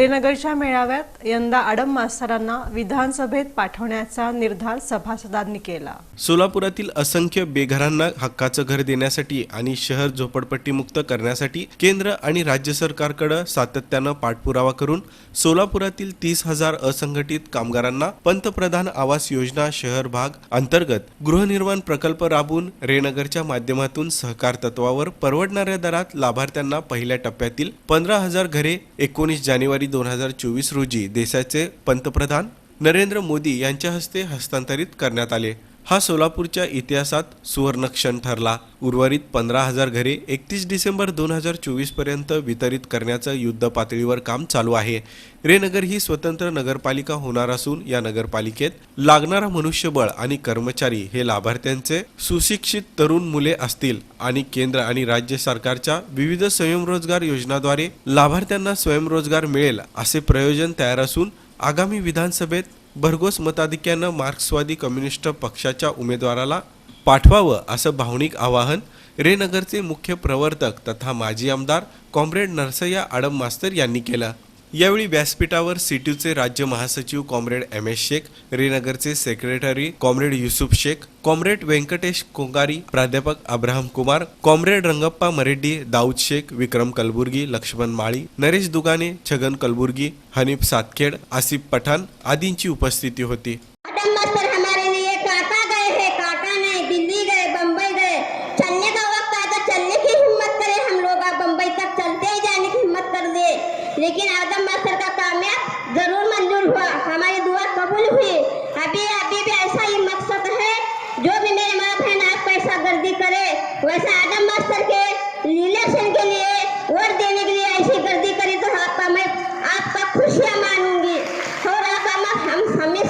रेनगरच्या मेळाव्यात यंदा आडम मास्तरांना विधानसभेत पाठवण्याचा निर्धार सभासदांनी केला. सोलापुरातील असंख्य बेघरांना हक्काचं घर देण्यासाठी आणि शहर झोपडपट्टी मुक्त करण्यासाठी केंद्र आणि राज्य सरकारकडे सातत्यानं पाठपुरावा करून सोलापुरातील तीस हजार असंघटित कामगारांना पंतप्रधान आवास योजना शहर भाग अंतर्गत गृहनिर्माण प्रकल्प राबवून रेनगरच्या माध्यमातून सहकार तत्वावर परवडणाऱ्या दरात लाभार्थ्यांना पहिल्या टप्प्यातील पंधरा हजार घरे एकोणीस जानेवारी दोन हजार चोवीस रोजी देशाचे पंतप्रधान नरेंद्र मोदी यांच्या हस्ते हस्तांतरित करण्यात आले. हा सोलापूरच्या इतिहासात सुवर्णक्षण ठरला. उर्वरित पंधरा हजार घरे एकतीस डिसेंबर दोन हजार चोवीसपर्यंत वितरित करण्याचं युद्ध पातळीवर काम चालू आहे. रेनगर ही स्वतंत्र नगरपालिका होणार असून या नगरपालिकेत लागणारा मनुष्यबळ आणि कर्मचारी हे लाभार्थ्यांचे सुशिक्षित तरुण मुले असतील आणि केंद्र आणि राज्य सरकारच्या विविध स्वयंरोजगार योजनाद्वारे लाभार्थ्यांना स्वयंरोजगार मिळेल असे प्रयोजन तयार असून आगामी विधानसभेत भरघोस मताधिक्यानं मार्क्सवादी कम्युनिस्ट पक्षाच्या उमेदवाराला पाठवावं असं भावनिक आवाहन रेनगरचे मुख्य प्रवर्तक तथा माजी आमदार कॉम्रेड नरसय्या आडम मास्तर यांनी केलं. यावेळी व्यासपीठावर सिटीचे राज्य महासचिव comrade M S Shaikh रेनगरचे secretary comrade Yusuf Shaikh comrade Venkatesh Kongari प्राध्यापक अब्राहम कुमार कॉम्रेड रंगप्पा मरेड्डी दाऊद शेख विक्रम कलबुर्गी लक्ष्मण माळी नरेश दुगाने छगन कलबुर्गी हनीफ सातखेड आसिफ पठाण आदींची उपस्थिती होती. वैसे आदम मास्टर के इलेक्शन के लिए वोट देने के लिए ऐसी गर्दी करे तो आपका मैं आपका खुशियाँ मानूंगी। और आप हम हम हमें